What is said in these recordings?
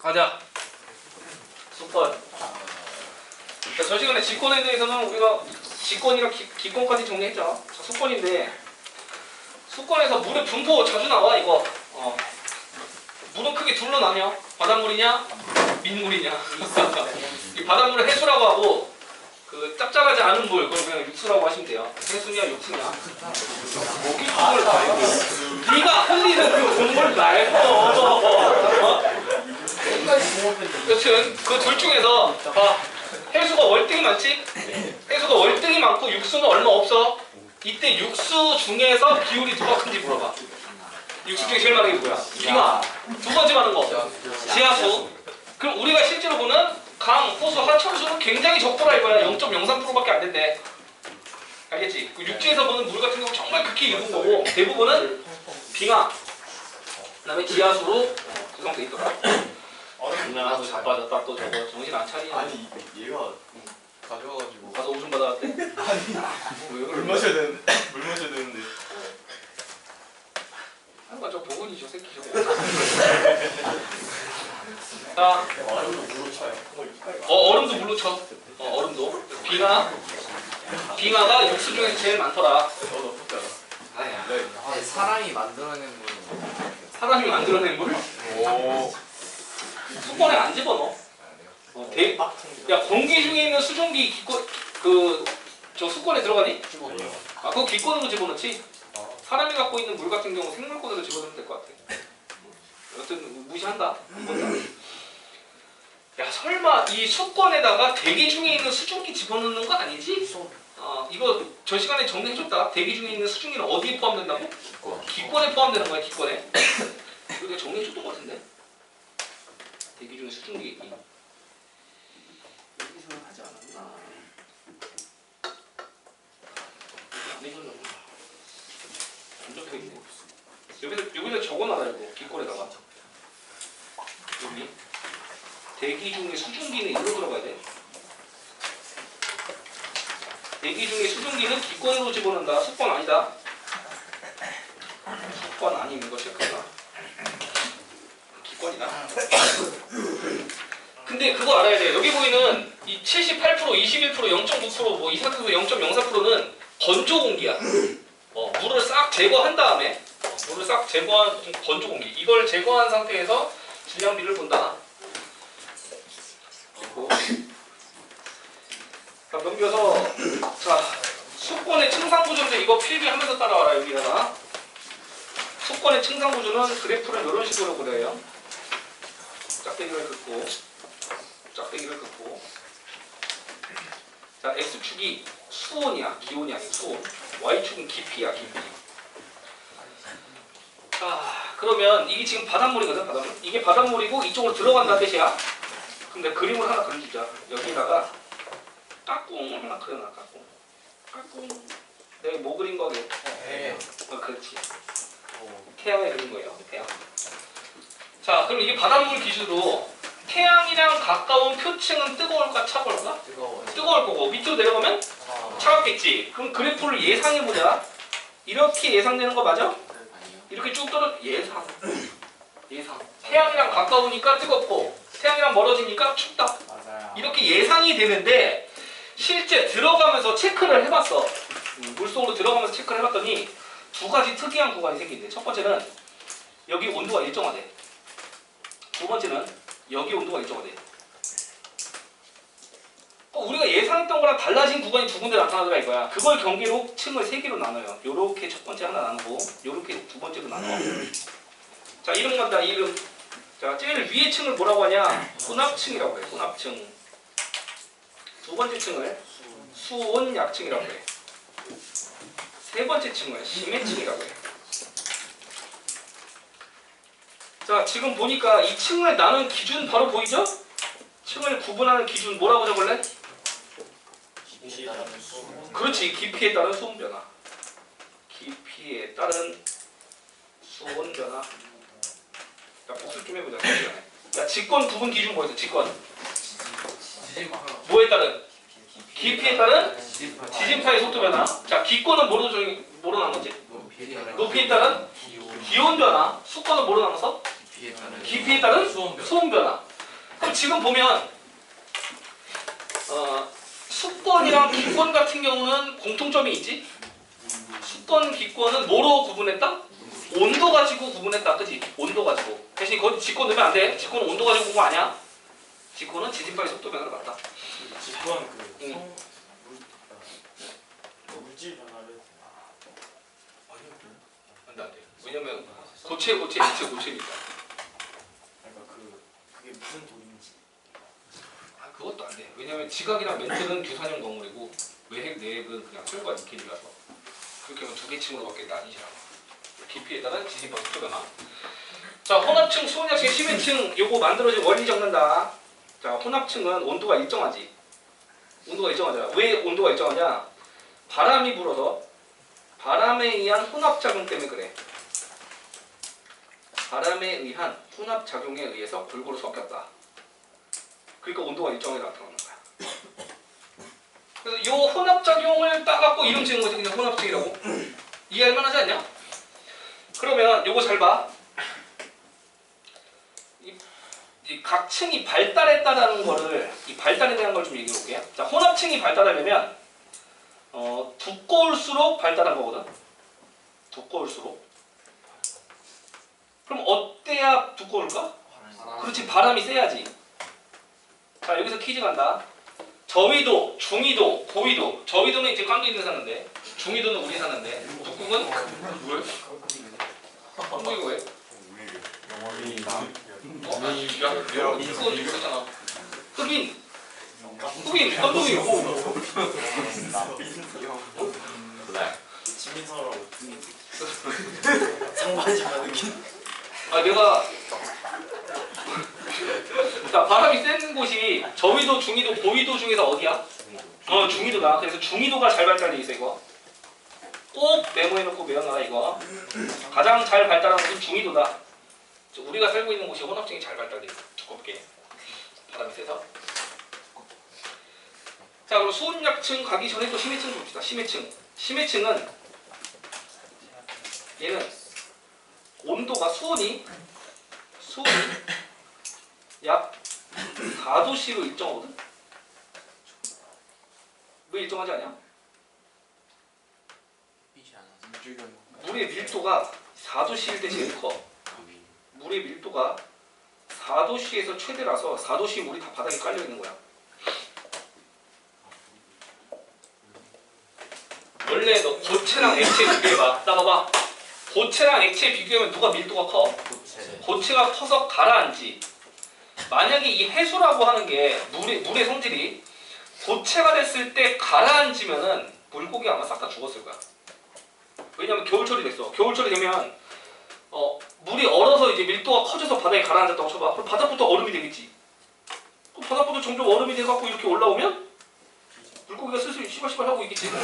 가자. 수권. 자, 저 시간에 직권에 대해서는 우리가 직권이랑 기, 기권까지 정리했죠. 자, 수권인데 수권에서 물의 분포 자주 나와 이거. 어. 물은 크게 둘로 나뉘어. 바닷물이냐, 민물이냐. 이 바닷물을 해수라고 하고 그 짭짤하지 않은 물 그걸 그냥 육수라고 하시면 돼요. 해수냐, 육수냐. 목이 물을 말고 네가 흘리는 그 국물 말고. 어? 여튼 그 둘 중에서 봐 해수가 월등히 많지? 해수가 월등히 많고 육수는 얼마 없어. 이때 육수 중에서 비율이 누가 큰지 물어봐. 육수 중에 제일 많은 게 뭐야? 빙하. 두 번째 많은 거. 지하수. 그럼 우리가 실제로 보는 강, 호수, 하천수는 굉장히 적더라 이거야. 0.03%밖에 안 된대. 알겠지? 그 육지에서 보는 물 같은 경우 정말 극히 일부인 거고 대부분은 빙하. 그 다음에 지하수로 구성돼 있더라. 장난하고 자빠졌다 또 저거 정신 안 차리네. 아니 얘가 가져와가지고 가서 오줌 받아왔대? 왜물 그래? 마셔야 되는데 물 마셔야 되는데 한번 저 보건이죠 새끼 저거. 자, 얼음도 물로 차요 어, 얼음도 물로 쳐. 어, 얼음도. 빙하. 빙하가 육수 중에서 제일 많더라. 너도 어떻게 알아? 아야. 네. 아니, 사람이 만들어낸 물은 사람이 만들어낸 물? 오 수건에 안 집어넣어. 어, 대, 야 공기 중에 있는 수증기 기권 그저 수건에 들어가니? 아 그거 기권으로 집어넣지. 사람이 갖고 있는 물 같은 경우 생물권으로 집어넣으면 될 것 같아. 여튼 무시한다. 야 설마 이 수건에다가 대기 중에 있는 수증기 집어넣는 거 아니지? 어 이거 저 시간에 정리해줬다. 대기 중에 있는 수증기는 어디에 포함된다고? 기권에 포함되는 거야 기권에. 이거 내가 정리해줬던 것 같은데. 대기 중에 수증기 여기서는 하지 않았나? 안 해줬나 보다. 안 적혀 있네. 여기서 여기서 적어놔라 이거 기권에다가. 여기 대기 중에 수증기는 이로 들어가야 돼. 대기 중에 수증기는 기권으로 집어넣는다. 수권 아니다. 수권 아님 이거 체크해라. 기권이다. 근데 그거 알아야 돼. 여기 보이는 이 78%, 21%, 0.9%뭐 이상도 0.04%는 건조 공기야. 어, 물을 싹 제거한 다음에 어, 물을 싹 제거한 건조 공기. 이걸 제거한 상태에서 질량비를 본다. 그리고 자, 넘겨서 자 수권의 층상 구조인데 이거 필기하면서 따라와라 여기다가 수권의 층상 구조는 그래프를 이런 식으로 그려요. 짝대기를 긋고 짝대기를 긋고. 자 x축이 수온이야. 기온이 아니고 수온. Y축은 깊이야 깊이. 자 그러면 이게 지금 바닷물이거든 바닷물. 이게 바닷물이고 이쪽으로 들어간다는 뜻이야. 그럼 내가 그림을 하나 그려주자. 여기다가 까꿍 하나 그려놔 까꿍. 까꿍. 내가 뭐 그린 거게? 네. 어 그렇지. 태양에 그린 거예요 태양 자 그럼 이게 바닷물 기준으로 태양이랑 가까운 표층은 뜨거울까 차가울까? 뜨거워요. 뜨거울 거고 밑으로 내려가면 아, 차갑겠지. 그럼 그래프를 예상해 보자. 이렇게 예상되는 거 맞아? 아니요. 이렇게 쭉 떨어 예상. 예상. 태양이랑 가까우니까 뜨겁고 태양이랑 멀어지니까 춥다. 맞아요. 이렇게 예상이 되는데 실제 들어가면서 체크를 해봤어. 음, 물속으로 들어가면서 체크를 해봤더니 두 가지 특이한 구간이 생긴대. 첫 번째는 여기 온도가 일정하대. 두 번째는 여기 온도가 일정하대. 어, 우리가 예상했던 거랑 달라진 구간이 두 군데 나타나더라 이거야. 그걸 경계로 층을 세 개로 나눠요. 요렇게 첫 번째 하나 나누고 요렇게 두 번째로 나눠. 자 이름 간다 이름. 자 제일 위에 층을 뭐라고 하냐? 혼합층이라고 해. 혼합층. 두 번째 층을 수온 약층이라고 해. 세 번째 층을 심해층이라고 해. 자 지금 보니까 이 층을 나눈 기준 바로 보이죠? 층을 구분하는 기준 뭐라고 적을래? 그렇지 깊이에 따른 수온 변화. 깊이에 따른 수온 변화. 자 복습 좀 해보자. 자 직권 구분 기준 뭐였어? 직권. 뭐에 따른? 깊이에 따른 지진파의 속도 변화. 자 기권은 뭐로 나눴지? 높이에 따른 기온 변화. 수권은 뭐로 나눠서? 깊이에 따른 깊이에 따른 수온 변화. 수온 변화. 그럼 지금 보면 어, 수권이랑 기권 같은 경우는 공통점이 있지? 수권, 기권은 뭐로 구분했다? 온도 가지고 구분했다, 그지? 온도 가지고. 대신 거기 직권 넣으면 안 돼. 직권은 온도 가지고 구분 아니야. 직권은 지진파의 속도 변화를 맞다. 직권 그 응. 성, 물, 물질 변화를 안 돼, 안 돼. 왜냐면 고체, 고체, 액체, 고체니까 그 그게 무슨 돌인지 아, 그것도 안 돼. 왜냐면 지각이랑 멘트는 규산형 건물이고 외핵, 내핵은 그냥 철과 니켈이라서 그렇게 하면 두 개 층으로밖에 나뉘지 않아. 깊이에다가 지진파 속도 변화. 자, 혼합층, 수온약층, 심해층 요거 만들어진 원리 적는다. 자, 혼합층은 온도가 일정하지. 온도가 일정하잖아. 왜 온도가 일정하냐? 바람이 불어서 바람에 의한 혼합 작용 때문에 그래. 바람에 의한 혼합 작용에 의해서 골고루 섞였다. 그러니까 온도가 일정하게 나타나는 거야. 그래서 이 혼합 작용을 따갖고 이름 지은 거지 그냥 혼합층이라고. 이해할 만하지 않냐? 그러면 요거 잘 봐. 이, 이 각층이 발달했다라는 거를 이 발달에 대한 걸 좀 얘기해 볼게요. 자, 혼합층이 발달하려면 어, 두꺼울수록 발달한 거거든. 두꺼울수록. 그럼 어때야 두꺼울까? 그렇지 바람이 세야지. 자 여기서 퀴즈 간다. 저위도, 중위도, 고위도. 저위도는 이제 깡도 있는 사는데 중위도는 우리 사는데 북극은 왜? 한국이가 왜? 어? 야, 그거 있었잖아. 흑인, 흑인, 한국이고. 지민서라고 상반지만 느낀 아 내가 자 바람이 센 곳이 저위도, 중위도, 고위도 중에서 어디야? 어 중위도다. 그래서 중위도가 잘 발달돼 있어 이거. 꼭 메모해놓고 외워놔 이거. 가장 잘 발달한 곳은 중위도다. 저 우리가 살고 있는 곳이 혼합층이 잘 발달돼 있어. 두껍게 바람이 세서. 자 그럼 수온약층 가기 전에 또 심해층 봅시다. 심해층. 심해층은 얘는 온도가 수온이 수온이 약 4도씨로 일정하거든? 왜 일정하지 않냐? 물의 밀도가 4도씨일 때 제일 커. 물의 밀도가 4도씨에서 최대라서 4도씨 물이 다 바닥에 깔려 있는 거야. 원래 너 고체랑 액체 비교해봐. 따봐봐. 고체랑 액체 비교하면 누가 밀도가 커? 고체가 커서 가라앉지. 만약에 이 해수라고 하는 게 물의 물의 성질이 고체가 됐을 때 가라앉으면은 물고기 아마 싹 다 죽었을 거야. 왜냐면 겨울철이 됐어. 겨울철이 되면 어 물이 얼어서 이제 밀도가 커져서 바닥에 가라앉았다고 쳐봐. 그럼 바닥부터 얼음이 되겠지. 그럼 바닥부터 점점 얼음이 돼갖고 이렇게 올라오면 물고기가 슬슬 시발시발 하고 있겠지. 어, 어,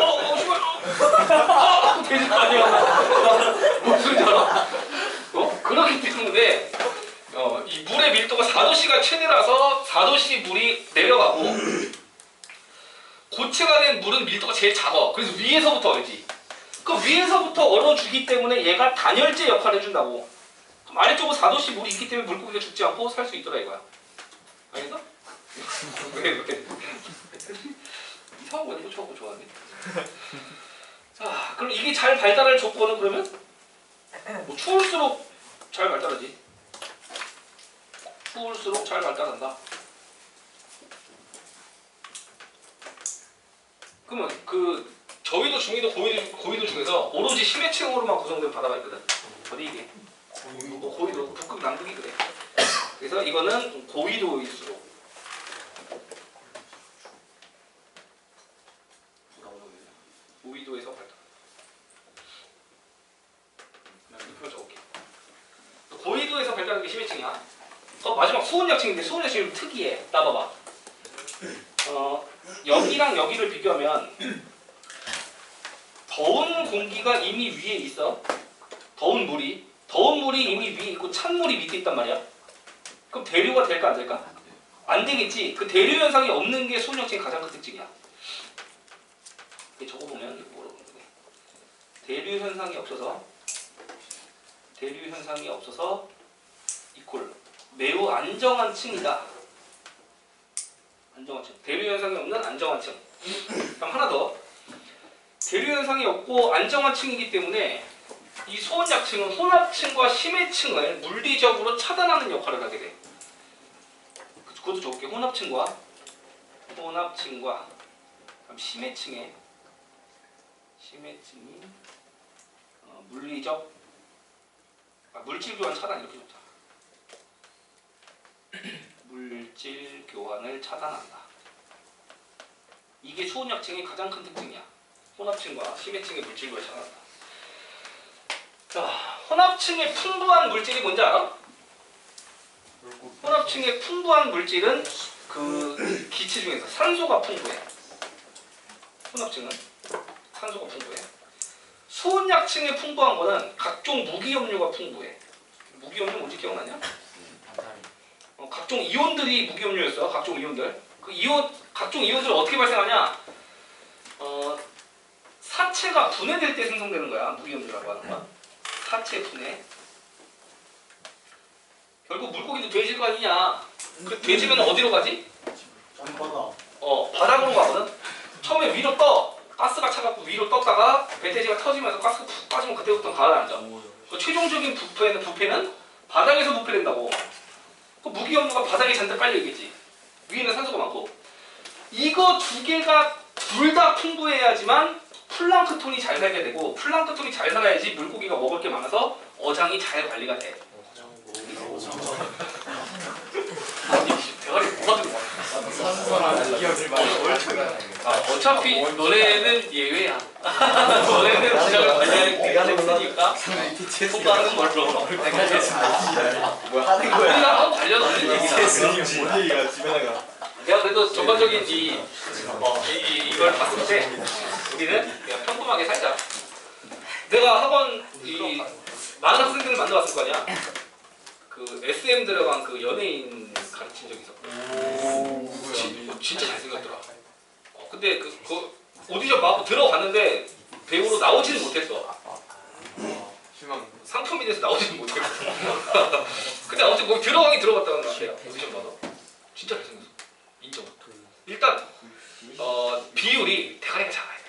어, 어, 시발. 어, 되질 거 아니야. 무슨 소리인지 알아? 어? 그렇기 때문에 어, 이 물의 밀도가 4도씨가 최대라서 4도씨 물이 내려가고 고체가 된 물은 밀도가 제일 작아. 그래서 위에서부터 얼지. 그 위에서부터 얼어주기 때문에 얘가 단열재 역할을 해준다고. 그럼 아래쪽으로 4도씨 물이 있기 때문에 물고기가 죽지 않고 살 수 있더라 이거야. 알겠어? 왜 왜? 이상한 거 아니고 저거 좋아하네. 자, 그럼 이게 잘 발달할 조건은 그러면 뭐 추울수록 잘 발달하지. 추울수록 잘 발달한다. 그러면 그 저위도 중위도 고위도 고위도 중에서 오로지 심해층으로만 구성된 바다가 있거든. 어디 이게? 뭐 고위도 북극 남극이 그래. 그래서 이거는 고위도일수록 고위도에서 발달. 그냥 이표 적을게. 고위도에서 발달하는 게 심해층이야. 어, 마지막 수온약층인데 수온약층이 좀 특이해. 따봐봐. 어, 여기랑 여기를 비교하면 더운 공기가 이미 위에 있어. 더운 물이. 더운 물이 이미 위에 있고 찬 물이 밑에 있단 말이야. 그럼 대류가 될까 안 될까? 안 되겠지. 그 대류 현상이 없는 게 수온약층의 가장 큰 특징이야. 적어보면 이거 뭐라고. 대류 현상이 없어서 대류 현상이 없어서 이퀄 매우 안정한 층이다. 안정한 층. 대류 현상이 없는 안정한 층. 그럼 하나 더. 대류 현상이 없고 안정한 층이기 때문에 이 소원약층은 혼합층과 심해층을 물리적으로 차단하는 역할을 하게 돼. 그것도 적을게. 혼합층과 혼합층과 그럼 심해층의 심해층이 어, 물리적 아, 물질 교환 차단 이렇게 좋다. 물질 교환을 차단한다. 이게 수온약층의 가장 큰 특징이야. 혼합층과 심해층의 물질 교환을 차단한다. 자, 혼합층의 풍부한 물질이 뭔지 알아? 혼합층의 풍부한 물질은 그 기체 중에서 산소가 풍부해. 혼합층은 산소가 풍부해. 수온약층의 풍부한 거는 각종 무기염료가 풍부해. 무기염료 뭔지 기억나냐? 어, 각종 이온들이 무기염료였어. 각종 이온들. 그 이온 각종 이온들 어떻게 발생하냐? 어, 사체가 분해될 때 생성되는 거야. 무기염료라고 하는 건. 사체 분해. 결국 물고기도 돼질 거 아니냐? 그 돼지면 어디로 가지? 짬바다. 어 바닥으로 가거든. 처음에 위로 떠. 가스가 차갖고 위로 떴다가 배태지가 터지면서 가스가 푹 빠지면 그때부터 가라앉아. 그 최종적인 부패는 부패는 바닥에서 부패된다고. 그 무기 염료가 바닥에 잔뜩 깔려 있겠지. 위에는 산소가 많고. 이거 두 개가 둘 다 풍부해야지만 플랑크톤이 잘 살게 되고 플랑크톤이 잘 살아야지 물고기가 먹을 게 많아서 어장이 잘 관리가 돼. 아니 대가리 뭐가 들어? 산소랑 기억을 많이 아, 어차피 너네는 예외야. 부장을 관리하는 게 없으니까 통과하는 걸로. 뭐야 하는 우리가 또 관련 없는 얘기다. 뭔 얘기가 집에 나가. 내가 그래도 전반적인 이, 어, 이, 이- 이걸 봤을 때 우리는 그냥 평범하게 살자. 내가 학원 이 많은 학생들을 만나봤을 거 아니야. 그 SM 들어간 그 연예인 가르친 적이 있었고. 지- 진짜 잘생겼더라. 어, 근데 그, 그 오디션 받고 들어갔는데 배우로 나오지는 못했어. 실망 상품이 돼서 나오지는 못했고. 근데 아무튼 거기 들어가긴 들어갔다는 거야. 오디션 받아. 진짜 잘생겼어. 인정. 일단 어, 비율이 대가리가 작아야 돼.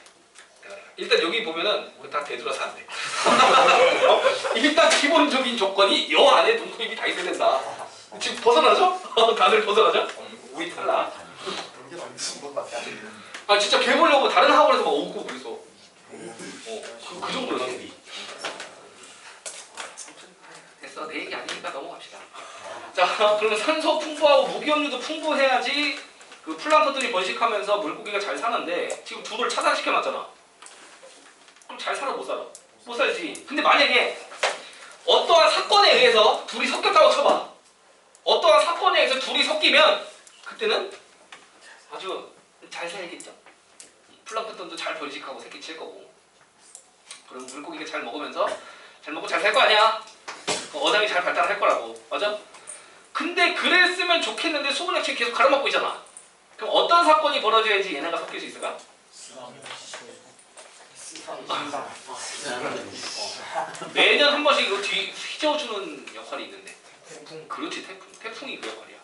대가리가. 일단 여기 보면은 다 되돌아서 안 돼. 어? 일단 기본적인 조건이 여 안에 눈코입이 다 있어야 된다. 지금 벗어나죠? 다들 벗어나죠? 우리 달라. 아 진짜 개 보려고 다른 학원에서 막 오고 그랬어. 어, 그, 그 정도였어. 됐어 내 얘기 아니니까 넘어갑시다. 자 그러면 산소 풍부하고 무기염료도 풍부해야지 그 플랑크톤이 번식하면서 물고기가 잘 사는데 지금 둘을 차단시켜 놨잖아. 그럼 잘 살아 못 살아? 못 살지. 근데 만약에 어떠한 사건에 의해서 둘이 섞였다고 쳐봐. 어떠한 사건에 의해서 둘이 섞이면 그때는 아주 잘 살겠죠. 플랑크톤도 잘 번식하고 새끼 칠 거고. 그럼 물고기가 잘 먹으면서 잘 먹고 잘 살 거 아니야. 그 어장이 잘 발달할 거라고. 맞아? 근데 그랬으면 좋겠는데 수분약체 계속 가로막고 있잖아. 그럼 어떤 사건이 벌어져야지 얘네가 섞일 수 있을까? 매년 한 번씩 이거 뒤 휘저어주는 역할이 있는데. 태풍. 그렇지 태풍. 태풍이 그 역할이야.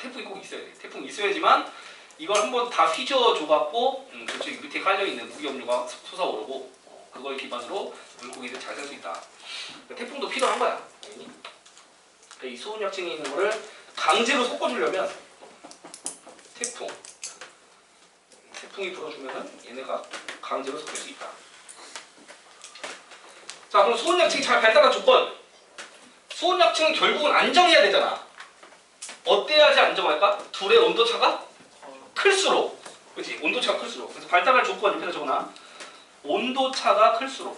태풍이 꼭 있어야 돼. 태풍 있어야지만 이걸 한번 다 휘저어줘갖고 음, 저쪽 밑에 깔려있는 무기염료가 솟아오르고 어, 그걸 기반으로 물고기들 잘살 수 있다. 그러니까 태풍도 필요한 거야. 그러니까 이 수온약층에 있는 거를 강제로 섞어주려면 태풍. 태풍이 불어주면은 얘네가 강제로 섞일 수 있다. 자 그럼 수온약층이 잘 발달한 조건. 수온약층은 결국은 안정해야 되잖아. 어때야지 안정할까? 둘의 온도차가 클수록 그렇지 온도차가 클수록 그래서 발달할 조건 옆에다 적어놔 온도차가 클수록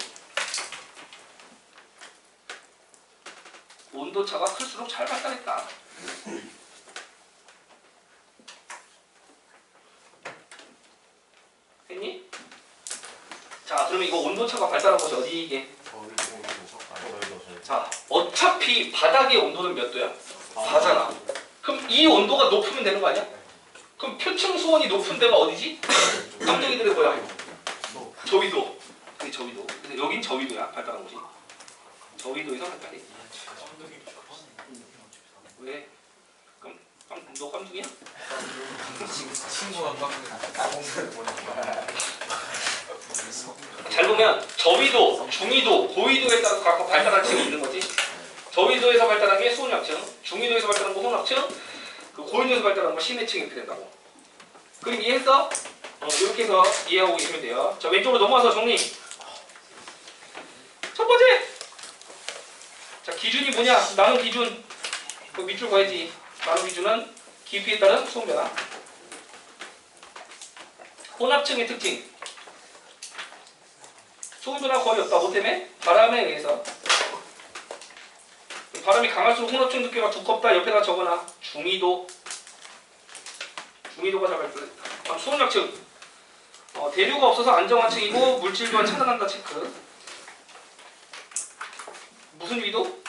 온도차가 클수록 잘 발달했다 했니? 자 그러면 이거 온도차가 발달한 곳이 어디 이게? 자 어차피 바닥의 온도는 몇 도야? 4잖아 그럼 이 온도가 높으면 되는 거 아니야? 그럼 표층 수온이 높은 데가 어디지? 깜짝이들의 고향 저위도 그게 저위도 근데 여긴 저위도야 발달한 곳이 저위도에서 발달이 왜? 중이야? 친구가 깜빡이 잘 보면 저위도, 중위도, 고위도에 따라서 각각 발달한 층이 있는 거지. 저위도에서 발달한 게 소원약층, 중위도에서 발달한 거 혼합층, 그 고위도에서 발달한 거 심해층 이렇게 된다고. 그럼 이해했어? 어, 이렇게 해서 이해하고 계시면 돼요. 자 왼쪽으로 넘어와서 정리. 첫 번째. 자 기준이 뭐냐? 나는 기준. 그 밑줄 봐야지. 나는 기준은 깊이에 따른 수온 변화. 혼합층의 특징. 수온 변화 거의 없다. 뭐 때문에? 바람에 의해서. 바람이 강할수록 혼합층 두께가 두껍다. 옆에다 적어놔. 중위도. 중위도가 잘 발달했다. 다음 수온약층. 어, 대류가 없어서 안정화층이고 물질 교환 차단한다 체크. 무슨 위도?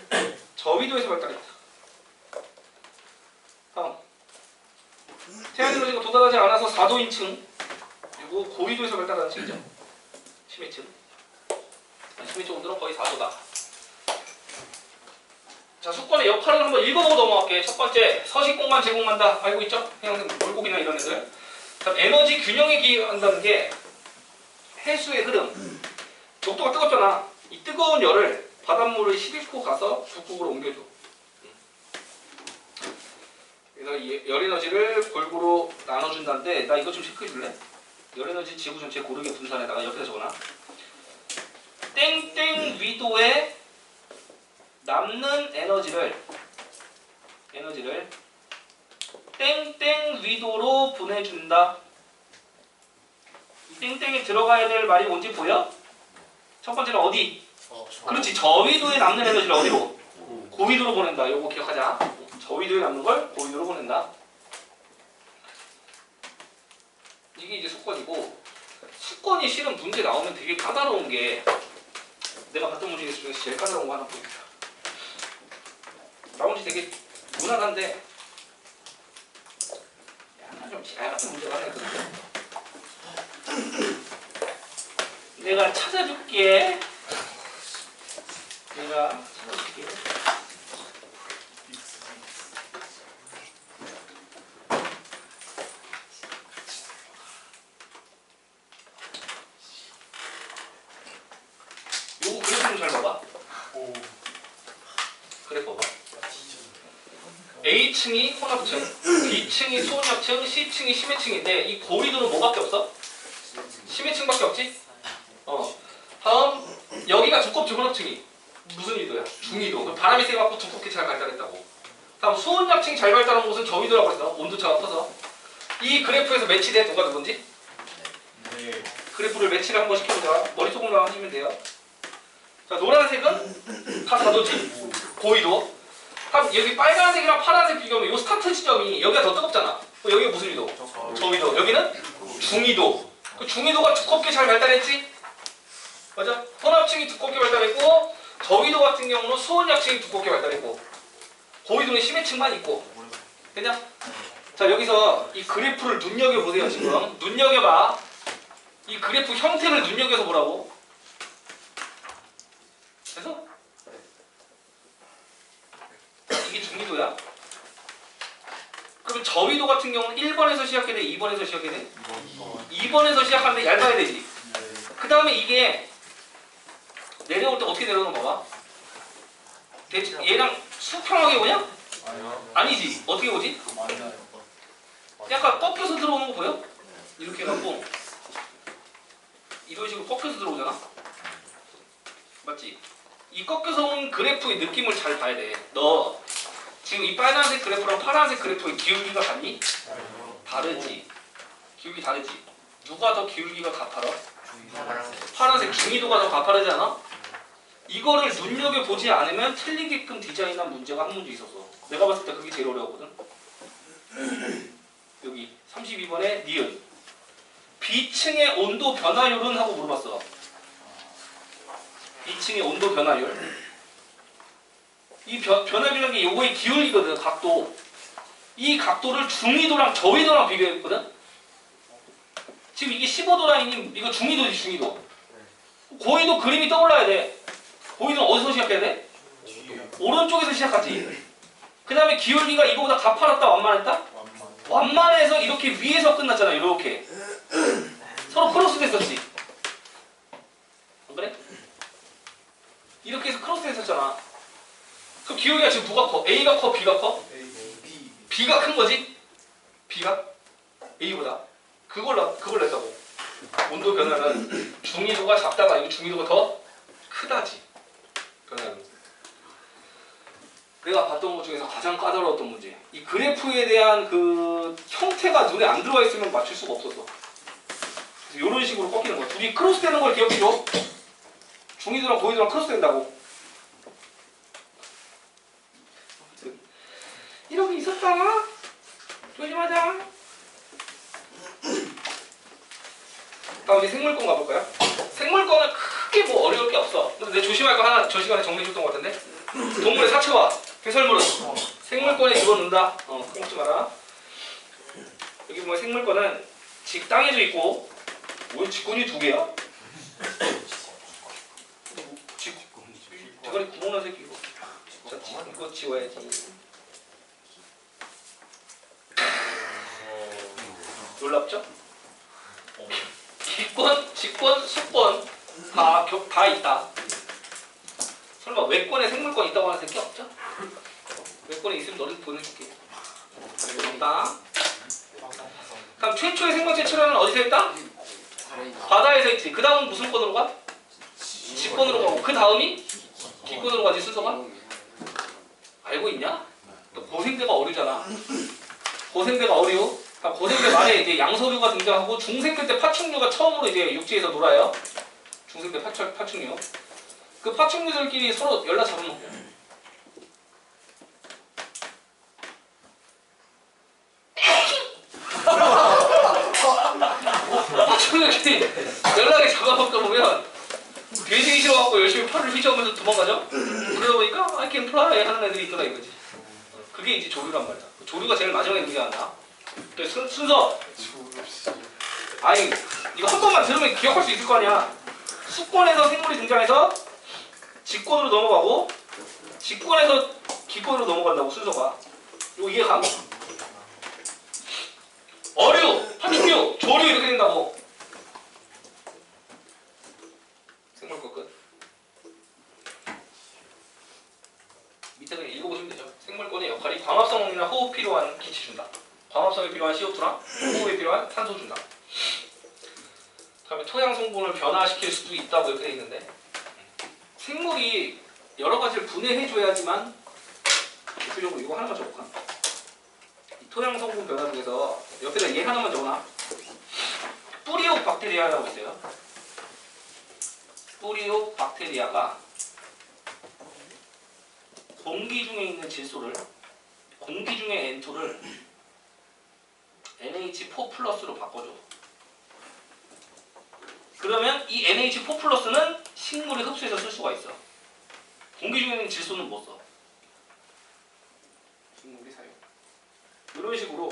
저위도에서 발달했다. 다음. 태양 에너지가 도달하지 않아서 4도인 층. 그리고 고위도에서 발달하는 층이죠. 심해층. 심해층 온도는 거의 4도다. 자, 수권의 역할을 한번 읽어보고 넘어갈게. 첫 번째, 서식 공간 제공한다. 알고 있죠? 해양 물고기나 이런 애들. 자, 에너지 균형에 기여한다는 게 해수의 흐름. 녹도가 뜨겁잖아. 이 뜨거운 열을 바닷물을 싣고 가서 북극으로 옮겨줘. 그래서 이열 에너지를 골고루 나눠준다는데 나 이거 좀 체크해 줄래? 열 에너지 지구 전체 고르게 분산해다가 옆에 적어놔. 땡땡 위도에 남는 에너지를 에너지를 땡땡 위도로 보내준다. 이 땡땡에 들어가야 될 말이 뭔지 보여? 첫 번째는 어디? 그렇지 저위도에 남는 에너지를 어디로? 고위도로 보낸다. 요거 기억하자. 저위도에 남는 걸 고위도로 보낸다. 이게 이제 수권이고 수권이 실은 문제 나오면 되게 까다로운 게 내가 봤던 문제 중에서 제일 까다로운 거 하나 보입니다. 나온 지 되게 무난한데 약간 좀 지랄 같은 문제가 하나 있거든요. 내가 찾아줄게. 내가 찾아줄게. 요거 그래프 좀 잘 봐봐. 그래프 봐봐. 혼합층, B층이 수온약층, C층이 심해층인데 이 고위도는 뭐밖에 없어? 심해층밖에 없지? 어. 다음 여기가 두껍지 혼합층이 무슨 위도야? 중위도. 바람이 세갖고 두껍게 잘 발달했다고. 다음 수온약층이 잘 발달한 곳은 저위도라고 했어. 온도차가 커서. 이 그래프에서 매치돼 누가 누군지? 네. 그래프를 매치를 한번 시켜보자. 머릿속으로 하시면 돼요. 자 노란색은 다 4도지. 고위도. 그럼 여기 빨간색이랑 파란색 비교하면 이 스타트 지점이 여기가 더 뜨겁잖아. 여기가 무슨 위도? 저위도. 여기는 중위도. 그 중위도가 두껍게 잘 발달했지? 맞아? 혼합층이 두껍게 발달했고 저위도 같은 경우는 수온약층이 두껍게 발달했고 고위도는 심해층만 있고 됐냐? 자 여기서 이 그래프를 눈여겨보세요 지금 눈여겨봐 이 그래프 형태를 눈여겨서 보라고 그래서 이게 중위도야 그럼 저위도 같은 경우는 1번에서 시작해야 돼 2번에서 시작해야 돼 2번 에서 시작하는데 얇아야 되지 그 다음에 이게 내려올 때 어떻게 내려오는 거 봐? 대체 얘랑 수평하게 오냐? 아니지 어떻게 오지? 약간 꺾여서 들어오는 거 보여? 이렇게 해갖고 이런 식으로 꺾여서 들어오잖아? 맞지? 이 꺾여서 오는 그래프의 느낌을 잘 봐야 돼. 너 지금 이 빨간색 그래프랑 파란색 그래프의 기울기가 같니? 다르지. 기울기 다르지. 누가 더 기울기가 가파라? 파란색 중위도가 더 가파르지 않아? 이거를 눈여겨보지 않으면 틀리게끔 디자인한 문제가 한 문제 있었어. 내가 봤을 때 그게 제일 어려웠거든. 여기 32번에 니은 B층의 온도 변화율은 하고 물어봤어. B층의 온도 변화율. 이 변, 변화율이라는 게 요거의 기울기거든, 각도. 이 각도를 중위도랑 저위도랑 비교했거든. 지금 이게 15도 라인이 이거 중위도지 중위도. 고위도 그림이 떠올라야 돼. 고위도는 어디서 시작해야 돼? 오른쪽에서 시작하지. 그 다음에 기울기가 이거보다 가파랐다 완만했다? 완만해서 이렇게 위에서 끝났잖아 이렇게 서로 크로스 됐었지 안 그래? 이렇게 해서 크로스 됐었잖아 그 기울기가 지금 누가 커? A가 커? B가 커? B가 큰 거지? B가? A보다 그걸, 나- 그걸 냈다고 온도 변화는 중위도가 작다가 아니고 중위도가 더 크다지 변화는 내가 봤던 것 중에서 가장 까다로웠던 문제 이 그래프에 대한 그 형태가 눈에 안 들어와 있으면 맞출 수가 없었어 그래서 이런 식으로 꺾이는 거야 둘이 크로스 되는 걸 기억해줘 중위도랑 고위도랑 크로스 된다고 아무튼 이런 게 있었다 조심하자. 다음 이제 생물권 가볼까요? 생물권은 크게 뭐 어려울 게 없어. 근데 내 조심할 거 하나 저 시간에 정리해줬던 것 같은데? 동물의 사체화 해설물은? 생물권에 집어넣는다. 어 까먹지 마라. 여기 보면 생물권은 직 땅에도 있고 왜 직권이 두 개야? 직 대가리 구멍난 새끼 이거. 자, 지- 이거 지워야지 놀랍죠? 기권, 직권, 수권 다, 겨- 다 있다. 설마 외권에 생물권 있다고 하는 새끼 없죠? 외권에 있으면 너를 보내줄게. 없다. 그럼 최초의 생명체 출현은 어디서 했다? 바다에서 했지. 그 다음은 무슨 권으로 가? 직권으로 가고 그 다음이 기권으로 가지 순서가? 알고 있냐? 너 고생대가 어류잖아. 고생대가 어류. 그러니까 고생대 말에 이제 양서류가 등장하고 중생대 때 파충류가 처음으로 이제 육지에서 놀아요. 중생대 파충, 파충류. 그 파충류들끼리 서로 연락 잡아먹고. 파충류끼리 연락이 잡아먹다 보면 돼지기 싫어갖고 열심히 팔을 휘저으면서 도망가죠? 그러다 보니까 I can fly 하는 애들이 있더라 이거지. 그게 이제 조류란 말이야. 조류가 제일 마지막에 등장한다. 그 순, 순서. 아니 이거 한 번만 들으면 기억할 수 있을 거 아니야. 수권에서 생물이 등장해서 직권으로 넘어가고 직권에서 기권으로 넘어간다고 순서가. 이거 이해가? 어류, 파충류, 조류 이렇게 된다고. 생물 거 끝. 밑에 그냥 읽어보시면 되죠. 생물권의 역할이 광합성이나 호흡 필요한 기체 준다. 광합성에 필요한 CO2랑 호흡에 필요한 산소 준다. 다음에 토양 성분을 변화시킬 수도 있다고 이렇게 돼 있는데 생물이 여러 가지를 분해해 줘야지만 대표적으로 이거 하나만? 이 토양 성분 변화 중에서 옆에다 얘 하나만 적어놔. 뿌리옥 박테리아라고 있어요. 뿌리옥 박테리아가 공기 중에 있는 질소를 공기 중에 N2를 NH4 플러스로 바꿔줘. 그러면 이 NH4 플러스는 식물이 흡수해서 쓸 수가 있어. 공기 중에 있는 질소는 못 써. 식물이 사용. 이런 식으로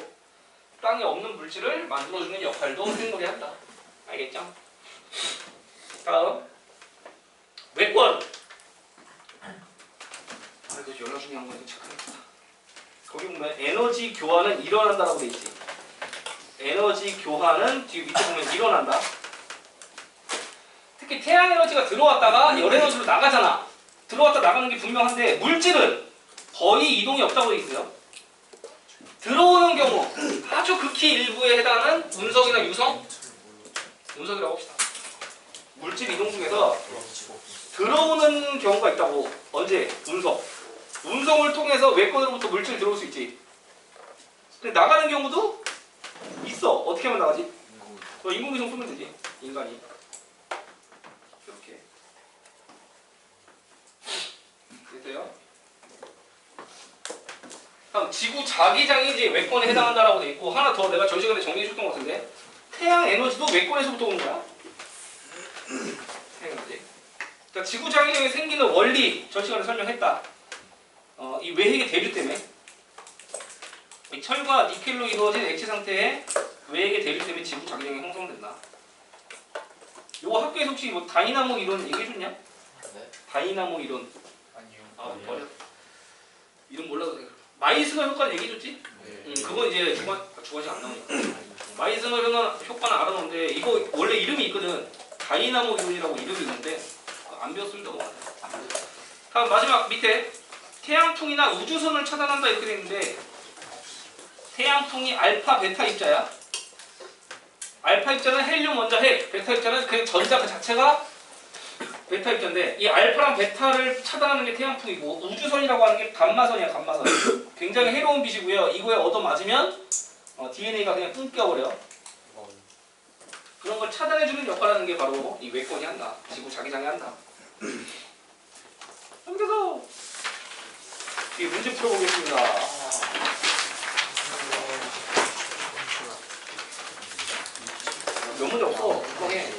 땅에 없는 물질을 만들어주는 역할도 생물이 한다. 알겠죠? 다음 외권. 아 이거 연락 중요한 거 이거 체크해야겠다. 거기 보면 에너지 교환은 일어난다라고 돼 있지. 에너지 교환은 뒤 밑에 보면 일어난다. 특히 태양 에너지가 들어왔다가 열 에너지로 나가잖아. 들어왔다 나가는 게 분명한데 물질은 거의 이동이 없다고 돼 있어요. 들어오는 경우 아주 극히 일부에 해당하는 운석이나 유성, 운석이라고 합시다. 물질 이동 중에서 들어오는 경우가 있다고. 언제? 운석. 운석을 통해서 외권으로부터 물질 들어올 수 있지. 근데 나가는 경우도 있어. 어떻게 하면 나가지? 너 인공위성 쏘면 되지. 인간이. 이렇게. 됐어요? 다음 지구 자기장이 이제 외권에 해당한다라고 돼 있고 하나 더 내가 전 시간에 정리해 줬던 것 같은데 태양 에너지도 외권에서부터 오는 거야. 태양 에너지. 그러니까 지구 자기장에 생기는 원리 전 시간에 설명했다. 어, 이 외핵의 대류 때문에 이 철과 니켈로 이루어진 액체 상태의 외핵의 대류 때문에 지구 자기장이 형성된다. 요거 학교에서 혹시 뭐 다이나모 이론 얘기해줬냐? 네? 다이나모 이론. 아니요. 아 버려. 이름 몰라도 돼. 마이 마이스너 효과는 얘기해줬지? 음, 그건 이제 주관, 주관식 안 나오니까. 마이스너 효과는, 효과는 알아놓는데 이거 원래 이름이 있거든. 다이나모 이온이라고 이름이 있는데 안 넘어가네. 다음 마지막 밑에 태양풍이나 우주선을 차단한다 이렇게 돼 있는데 태양풍이 알파 베타 입자야. 알파 입자는 헬륨 원자 핵, 베타 입자는 그냥 전자 그 자체가 베타 입자인데 이 알파랑 베타를 차단하는 게 태양풍이고 우주선이라고 하는 게 감마선이야 감마선. 굉장히 해로운 빛이고요. 이거에 얻어 맞으면 어, DNA가 그냥 끊겨버려. 그런 걸 차단해주는 역할을 하는 게 바로 이 외권이 한다. 지구 자기장이 한다. 그래서 이 문제 풀어보겠습니다. 너무 좋고. 통해